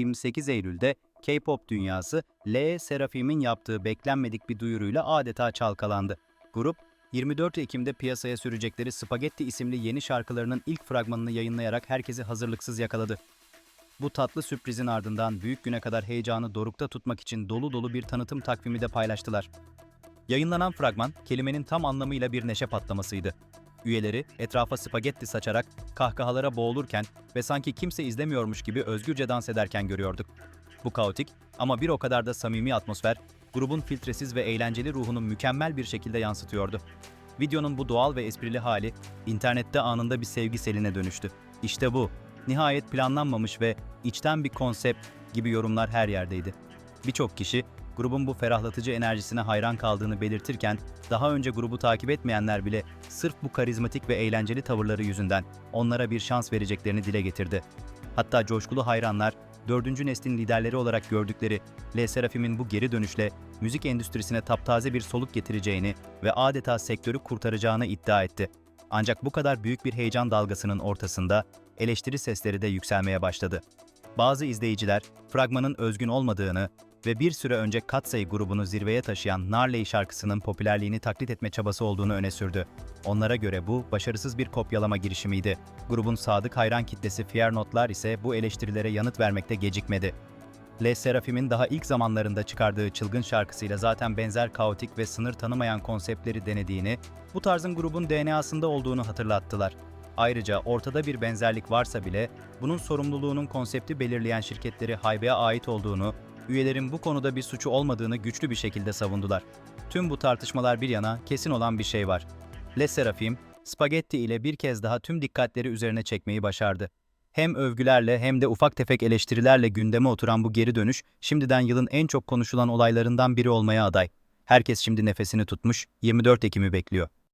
28 Eylül'de K-pop dünyası L. Seraphim'in yaptığı beklenmedik bir duyuruyla adeta çalkalandı. Grup, 24 Ekim'de piyasaya sürecekleri Spaghetti isimli yeni şarkılarının ilk fragmanını yayınlayarak herkesi hazırlıksız yakaladı. Bu tatlı sürprizin ardından büyük güne kadar heyecanı dorukta tutmak için dolu dolu bir tanıtım takvimi de paylaştılar. Yayınlanan fragman, kelimenin tam anlamıyla bir neşe patlamasıydı. Üyeleri etrafa spagetti saçarak kahkahalara boğulurken ve sanki kimse izlemiyormuş gibi özgürce dans ederken görüyorduk. Bu kaotik ama bir o kadar da samimi atmosfer, grubun filtresiz ve eğlenceli ruhunu mükemmel bir şekilde yansıtıyordu. Videonun bu doğal ve esprili hali, internette anında bir sevgi seline dönüştü. İşte bu, nihayet planlanmamış ve içten bir konsept gibi yorumlar her yerdeydi. Birçok kişi, grubun bu ferahlatıcı enerjisine hayran kaldığını belirtirken, daha önce grubu takip etmeyenler bile sırf bu karizmatik ve eğlenceli tavırları yüzünden onlara bir şans vereceklerini dile getirdi. Hatta coşkulu hayranlar, dördüncü neslin liderleri olarak gördükleri Le Seraphim'in bu geri dönüşle müzik endüstrisine taptaze bir soluk getireceğini ve adeta sektörü kurtaracağını iddia etti. Ancak bu kadar büyük bir heyecan dalgasının ortasında eleştiri sesleri de yükselmeye başladı. Bazı izleyiciler fragmanın özgün olmadığını ve bir süre önce Katsay grubunu zirveye taşıyan Narley şarkısının popülerliğini taklit etme çabası olduğunu öne sürdü. Onlara göre bu başarısız bir kopyalama girişimiydi. Grubun sadık hayran kitlesi Fier Notlar ise bu eleştirilere yanıt vermekte gecikmedi. Le Seraphim'in daha ilk zamanlarında çıkardığı çılgın şarkısıyla zaten benzer kaotik ve sınır tanımayan konseptleri denediğini, bu tarzın grubun DNA'sında olduğunu hatırlattılar. Ayrıca ortada bir benzerlik varsa bile bunun sorumluluğunun konsepti belirleyen şirketleri Haybe'ye ait olduğunu, üyelerin bu konuda bir suçu olmadığını güçlü bir şekilde savundular. Tüm bu tartışmalar bir yana kesin olan bir şey var. Le Seraphim, Spaghetti ile bir kez daha tüm dikkatleri üzerine çekmeyi başardı. Hem övgülerle hem de ufak tefek eleştirilerle gündeme oturan bu geri dönüş, şimdiden yılın en çok konuşulan olaylarından biri olmaya aday. Herkes şimdi nefesini tutmuş, 24 Ekim'i bekliyor.